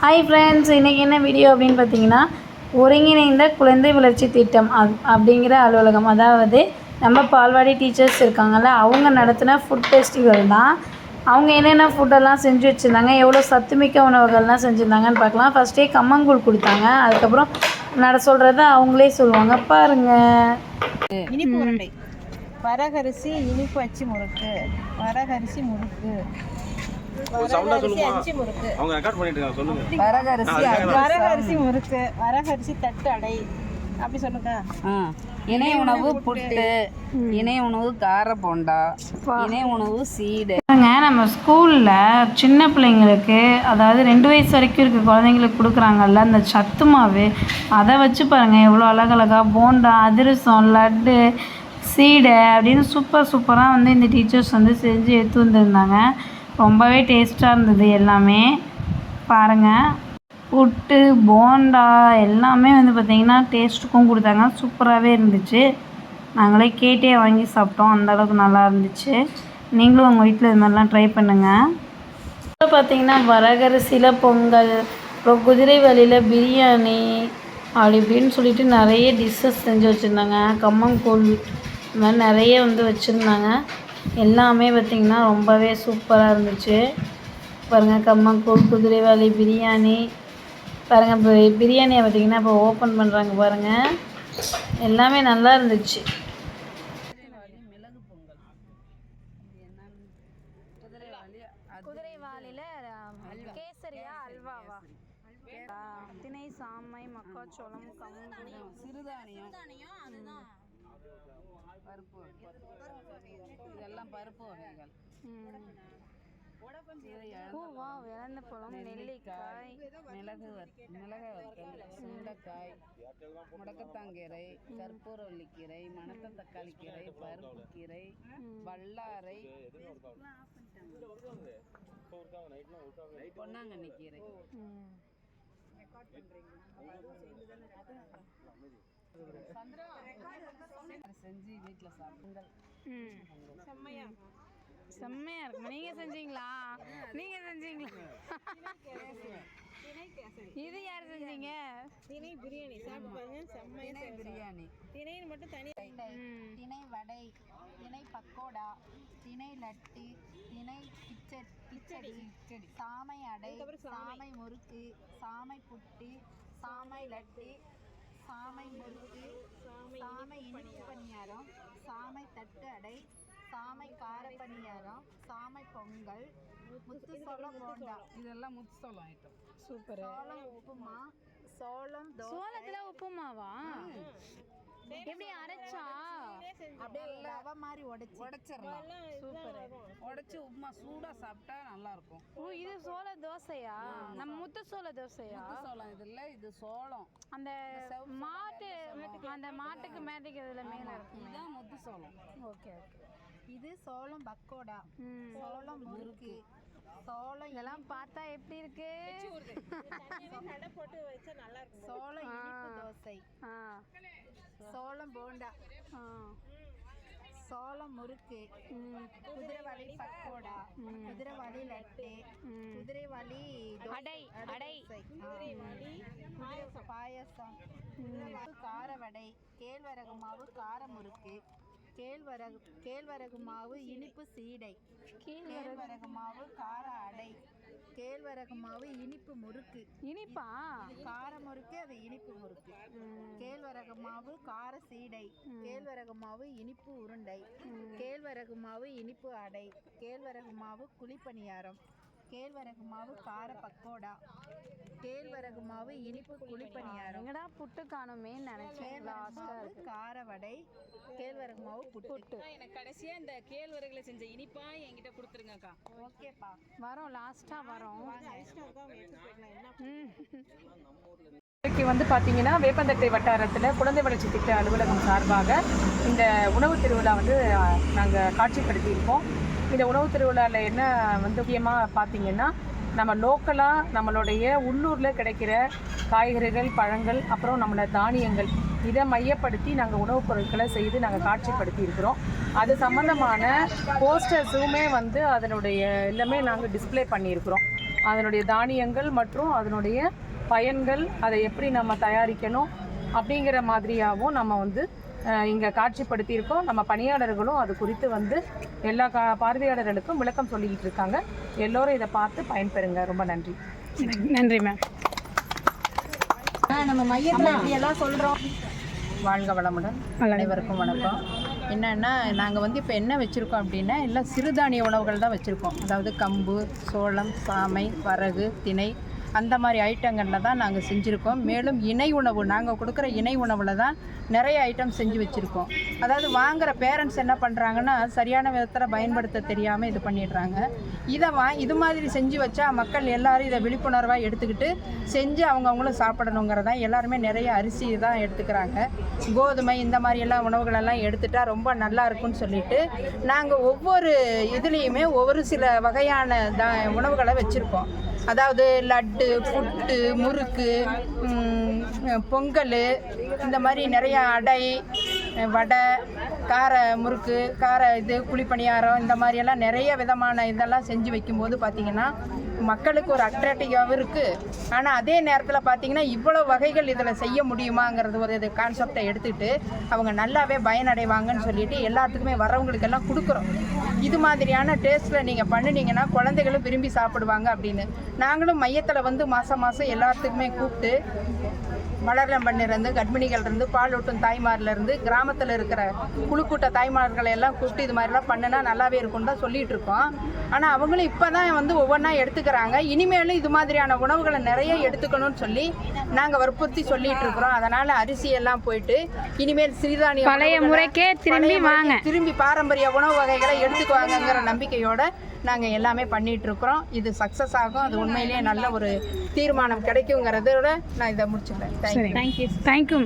Hi friends இன்றைக்கி என்ன video அப்படின்னு பார்த்தீங்கன்னா ஒருங்கிணைந்த குழந்தை வளர்ச்சி திட்டம் அப் அப்படிங்கிற அலுவலகம். அதாவது நம்ம பால்வாடி டீச்சர்ஸ் இருக்காங்கல்ல அவங்க நடத்தின ஃபுட் ஃபெஸ்டிவல் தான். அவங்க என்னென்ன ஃபுட்டெல்லாம் செஞ்சு வச்சுருந்தாங்க எவ்வளோ சத்துமிக்க உணவுகள்லாம் செஞ்சுருந்தாங்கன்னு பார்க்கலாம். ஃபஸ்ட்டே கம்மங்கூழ் கொடுத்தாங்க. அதுக்கப்புறம் நட சொல்கிறத அவங்களே சொல்லுவாங்க. பாருங்கள் இனிப்பு உருண்டை. வரகரிசி இனிப்பு அச்சு முறுக்கு. வரகரிசி முறுக்கு. அவங்க ரெக்கார்ட் பண்ணிட்டு இருக்காங்க சொல்லுங்க வரகரிசி வரகரிசி முறுக்கு வரகரிசி தட்டு அடை. அப்படி சொல்லுங்க. இணை உணவு புட்டு. இணை உணவு கார போண்டா. இணை உணவு சீடை. பாருங்க நம்ம ஸ்கூலில் சின்ன பிள்ளைங்களுக்கு அதாவது ரெண்டு வயசு வரைக்கும் இருக்க குழந்தைங்களுக்கு கொடுக்குறாங்கல்ல அந்த சத்து மாவு அதை வச்சு பாருங்கள் எவ்வளோ அழகழகா போண்டா அதிரசம் லட்டு சீடை அப்படின்னு சூப்பர் சூப்பராக வந்து இந்த டீச்சர்ஸ் வந்து செஞ்சு எடுத்து வந்திருந்தாங்க. ரொம்பவே டேஸ்ட்டாக இருந்தது எல்லாமே. பாருங்கள் புட்டு போண்டா எல்லாமே வந்து பார்த்திங்கன்னா டேஸ்ட்டுக்கும் கொடுத்தாங்க. சூப்பராகவே இருந்துச்சு. நாங்களே கேட்டே வாங்கி சாப்பிட்டோம். அந்த அளவுக்கு நல்லா இருந்துச்சு. நீங்களும் உங்கள் வீட்டில் இது மாதிரிலாம் ட்ரை பண்ணுங்கள் இப்போ பார்த்தீங்கன்னா வரகரிசியில் பொங்கல் அப்புறம் குதிரை வழியில் பிரியாணி அப்படி இப்படின்னு சொல்லிட்டு நிறைய டிஷ்ஷஸ் செஞ்சு வச்சுருந்தாங்க. கம்மங்கூழ் இந்த மாதிரி நிறைய வந்து வச்சுருந்தாங்க. எல்லாமே பார்த்திங்கன்னா ரொம்பவே சூப்பராக இருந்துச்சு. பாருங்கள் கம்மங்கூழ் குதிரைவாலி பிரியாணி. பாருங்கள் இப்போ பிரியாணியை பார்த்திங்கன்னா இப்போ ஓப்பன் பண்ணுறாங்க பாருங்கள் எல்லாமே நல்லா இருந்துச்சு. குதிரைவாலியில் கேசரியா அல்வாவா? திணை சாமை மக்காச்சோளம் கம்பு சிறுதானியம். பருப்பு இதெல்லாம் பருப்பு வகைகள். பூவா இழந்த பழம் நெல்லிக்காய் மிளகு மிளகாய் வத்தல் சுண்டைக்காய் முடக்கத்தாங்கீரை கற்பூரவள்ளிக்கீரை மணத்த தக்காளி கீரை பருப்பு கீரை வல்லாரை. பொன்னாங்கண்ணி கீரை. செஞ்சு வீட்டில் சாப்பிடுங்க செம்மையா செம்மையா இருக்குமா. நீங்க செஞ்சீங்களா? நீங்க செஞ்சீங்களா? இது யார் செஞ்சீங்க? திணை பிரியாணி. சாப்பிட்டு பாருங்க. செம்மையா பிரியாணி. திணைன்னு மட்டும் தனி திணை வடை திணை பக்கோடா திணை லட்டு திணை கிச்சடி கிச்சடி. சாமை அடை சாமை முறுக்கு சாமை புட்டு சாமை லட்டு சாமை முறுக்கு சாமை இனிப்பு பணியாரம். சாமை தட்டு அடை சாமை கார பணியாரம் சாமை பொங்கல் முத்து சோளம் போண்டா. இதெல்லாம் முத்துசோளம் ஐட்டம் சூப்பர். சோளம் உப்புமா சோளம் சோளத்துல உப்புமாவா? எப்படி அரைச்சா? அப்படியே ரவை மாதிரி உடைச்சி. உடைச்சிடலாம். சூப்பர். உடைச்சு உப்புமா சூடாக சாப்பிட்டா நல்லா இருக்கும் ஓ இது சோள தோசையா? நம்ம முத்து சோள தோசையா? முத்துசோளம் இது இல்லை இது சோளம். அந்த மாட்டு அந்த மாட்டுக்கு மேதைக்கிறதுல மேல இருக்குமே. இதுதான் முத்துசோளம் ஓகே ஓகே. இது சோளம் பக்கோடா. சோளம் முறுக்கு. சோளம் இதெல்லாம் பார்த்தா எப்படி இருக்கு? கடை போட்டு வச்சா நல்லா இருக்கும் சோளம் சோளம் போண்டா. சோளம் முறுக்கு குதிரைவாலி பக்கோடா குதிரைவாலி லட்டு குதிரைவாலி தோ- அடை அடை பாயசம். கார வடை கேழ்வரகு மாவு கார முறுக்கு. கேழ்வரகு கேழ்வரகு மாவு இனிப்பு சீடை. கேழ்வரகு மாவு கார அடை. கேழ்வரகு மாவு இனிப்பு முறுக்கு. இனிப்பா? கார முறுக்கு அது இனிப்பு முறுக்கு. கேழ்வரகு மாவு கார சீடை. கேழ்வரகு மாவு இனிப்பு உருண்டை. கேழ்வரகு மாவு இனிப்பு அடை. கேழ்வரகு மாவு குழிப்பணியாரம். கேழ்வரகு மாவு கார பக்கோடா. கேழ்வரகு மாவு இனிப்பு குழிப்பணியாரம் எங்கடா புட்டு காணுமே நினைச்சேன். கார வடை கேழ்வரகு மாவு புட்டு. எனக்கு கடைசியா இந்த கேழ்வரகுல செஞ்ச இனிப்பா என்கிட்ட கொடுத்துருங்கக்கா ஓகேப்பா. வரோம் லாஸ்டா வரோம். ம் இன்னைக்கு வந்து பார்த்தீங்கன்னா வேப்பந்தட்டை வட்டாரத்தில் குழந்தை வளர்ச்சி திட்ட அலுவலகம் சார்பாக இந்த உணவு திருவிழா வந்து நாங்கள் காட்சிப்படுத்தியிருக்கோம். இந்த உணவு திருவிழாவில் என்ன வந்து முக்கியமாக பார்த்தீங்கன்னா நம்ம லோக்கலாக நம்மளுடைய உள்ளூரில் கிடைக்கிற காய்கறிகள் பழங்கள் அப்புறம் நம்மளோட தானியங்கள் இதை மையப்படுத்தி நாங்கள் உணவுப் பொருட்களை செய்து நாங்கள் காட்சிப்படுத்தி இருக்கிறோம். அது சம்மந்தமான போஸ்டர்ஸுமே வந்து அதனுடைய எல்லாமே நாங்கள் டிஸ்ப்ளே பண்ணியிருக்கிறோம். அதனுடைய தானியங்கள் மற்றும் அதனுடைய பயன்கள் அதை எப்படி நம்ம தயாரிக்கணும் அப்படிங்கிற மாதிரியாகவும் நம்ம வந்து இங்கே காட்சிப்படுத்தியிருக்கோம். நம்ம பணியாளர்களும் அது குறித்து வந்து எல்லா கா பார்வையாளர்களுக்கும் விளக்கம் சொல்லிக்கிட்டு இருக்காங்க. எல்லோரும் இதை பார்த்து பயன்பெறுங்க. ரொம்ப நன்றி. நன்றி மேம் நம்ம மையத்தில் இப்படி எல்லாம் சொல்கிறோம் வாழ்க வளமுடன். அனைவருக்கும் வணக்கம். என்னன்னா நாங்கள் வந்து இப்போ என்ன வச்சுருக்கோம் அப்படின்னா எல்லாம் சிறுதானிய உணவுகள் தான் வச்சுருக்கோம். அதாவது கம்பு சோளம் சாமை வரகு திணை அந்த மாதிரி ஐட்டங்களில் தான் நாங்கள் செஞ்சுருக்கோம். மேலும் இணை உணவு நாங்கள் கொடுக்குற இணை உணவில் தான் நிறைய ஐட்டம் செஞ்சு வச்சுருக்கோம். அதாவது வாங்குகிற பேரண்ட்ஸ் என்ன பண்ணுறாங்கன்னா சரியான விதத்தில் பயன்படுத்த தெரியாமல் இது பண்ணிடுறாங்க. இதை வா இது மாதிரி செஞ்சு வச்சா மக்கள் எல்லோரும் இதை விழிப்புணர்வாக எடுத்துக்கிட்டு செஞ்சு அவங்கவுங்களும் சாப்பிடணுங்கிறதான் எல்லாருமே நிறைய அரிசி தான் எடுத்துக்கிறாங்க. கோதுமை இந்த மாதிரி எல்லாம் உணவுகளெல்லாம் எடுத்துட்டா ரொம்ப நல்லா இருக்கும்னு சொல்லிட்டு நாங்கள் ஒவ்வொரு இதுலேயுமே ஒவ்வொரு சில வகையான த உணவுகளை வச்சுருக்கோம். அதாவது லட்டு புட்டு முறுக்கு பொங்கல் இந்த மாதிரி நிறைய அடை வடை கார முறுக்கு கார இது குழிப்பணியாரம் இந்த மாதிரியெல்லாம் நிறைய விதமான இதெல்லாம் செஞ்சு வைக்கும்போது பார்த்திங்கன்னா மக்களுக்கு ஒரு அட்ராக்டிவாகவும் இருக்குது ஆனால் அதே நேரத்தில் பார்த்தீங்கன்னா இவ்வளோ வகைகள் இதில் செய்ய முடியுமாங்கிறது ஒரு இது கான்செப்டை எடுத்துகிட்டு அவங்க நல்லாவே பயனடைவாங்கன்னு சொல்லிட்டு எல்லாத்துக்குமே வரவங்களுக்கெல்லாம் கொடுக்குறோம். இது மாதிரியான டேஸ்ட்டில் நீங்கள் பண்ணினீங்கன்னா குழந்தைகளும் விரும்பி சாப்பிடுவாங்க அப்படின்னு. நாங்களும் மையத்தில் வந்து மாதம் மாதம் எல்லாத்துக்குமே கூப்பிட்டு மலர்லம்பண்ணிலிருந்து கர்ப்பிணிகள் இருந்து பால் ஊட்டும் தாய்மார்ல இருந்து கிராமத்தில் இருக்கிற குழுக்கூட்ட தாய்மார்களை எல்லாம் கூப்பிட்டு இது மாதிரிலாம் பண்ணுனா நல்லாவே இருக்கும்னு தான் சொல்லிட்டு இருக்கோம். ஆனால் அவங்களும் இப்போ தான் வந்து ஒவ்வொன்றா எடுத்துக்கிறாங்க. இனிமேலும் இது மாதிரியான உணவுகளை நிறைய எடுத்துக்கணும்னு சொல்லி நாங்கள் வற்புறுத்தி சொல்லிட்டு இருக்கிறோம். அதனால் அரிசி எல்லாம் போயிட்டு இனிமேல் சிறுதானிய பழைய முறைக்கே திரும்பி வாங்க. திரும்பி பாரம்பரிய உணவு வகைகளை எடுத்துக்குவாங்கங்கிற நம்பிக்கையோட நாங்கள் எல்லாமே பண்ணிகிட்ருக்குறோம் இது சக்ஸஸ் ஆகும். அது உண்மையிலேயே நல்ல ஒரு தீர்மானம் கிடைக்குங்கிறதோட நான் இதை முடிச்சுக்கிறேன். தேங்க்யூ தேங்க்யூ தேங்க்யூ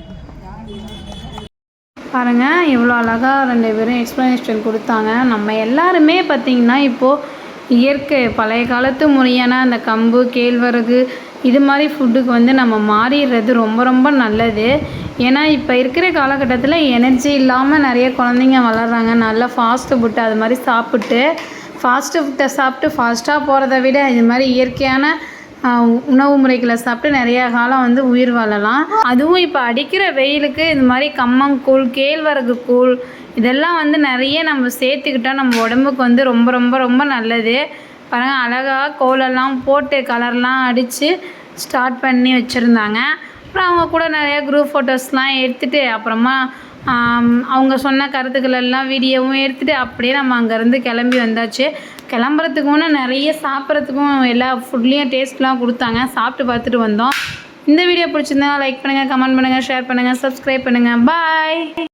பாருங்க இவ்வளோ அழகாக ரெண்டு பேரும் எக்ஸ்ப்ளனேஷன் கொடுத்தாங்க. நம்ம எல்லாருமே பார்த்திங்கன்னா இப்போது இயற்கை பழைய காலத்து முறையான அந்த கம்பு கேழ்வரகு இது மாதிரி ஃபுட்டுக்கு வந்து நம்ம மாறிடுறது ரொம்ப ரொம்ப நல்லது. ஏன்னா இப்போ இருக்கிற காலகட்டத்தில் எனர்ஜி இல்லாமல் நிறைய குழந்தைங்க வளர்கிறாங்க நல்லா ஃபாஸ்ட்டு ஃபுட்டு அது மாதிரி சாப்பிட்டு ஃபாஸ்ட்டு ஃபுட்டை சாப்பிட்டு ஃபாஸ்ட்டாக போகிறத விட இது மாதிரி இயற்கையான உணவு முறைகளை சாப்பிட்டு நிறையா காலம் வந்து உயிர் வாழலாம். அதுவும் இப்போ அடிக்கிற வெயிலுக்கு இது மாதிரி கம்மங்கூழ் கேழ்வரகு கூழ் இதெல்லாம் வந்து நிறைய நம்ம சேர்த்துக்கிட்டா நம்ம உடம்புக்கு வந்து ரொம்ப ரொம்ப ரொம்ப நல்லது. பாருங்கள் அழகாக கோலெல்லாம் போட்டு கலர்லாம் அடித்து ஸ்டார்ட் பண்ணி வச்சுருந்தாங்க. அப்புறம் அவங்க கூட நிறையா குரூப் ஃபோட்டோஸ்லாம் எடுத்துகிட்டு அப்புறமா அவங்க சொன்ன கருத்துக்கள் எல்லாம் வீடியோவும் எடுத்துகிட்டு அப்படியே நம்ம அங்கேருந்து கிளம்பி வந்தாச்சு. கிளம்புறதுக்கும் நிறைய சாப்பிட்றதுக்கும் எல்லா ஃபுட்லேயும் டேஸ்ட்லாம் கொடுத்தாங்க. சாப்பிட்டு பார்த்துட்டு வந்தோம். இந்த வீடியோ பிடிச்சிருந்தா லைக் பண்ணுங்கள் கமெண்ட் பண்ணுங்கள் ஷேர் பண்ணுங்கள் சப்ஸ்கிரைப் பண்ணுங்கள் பாய்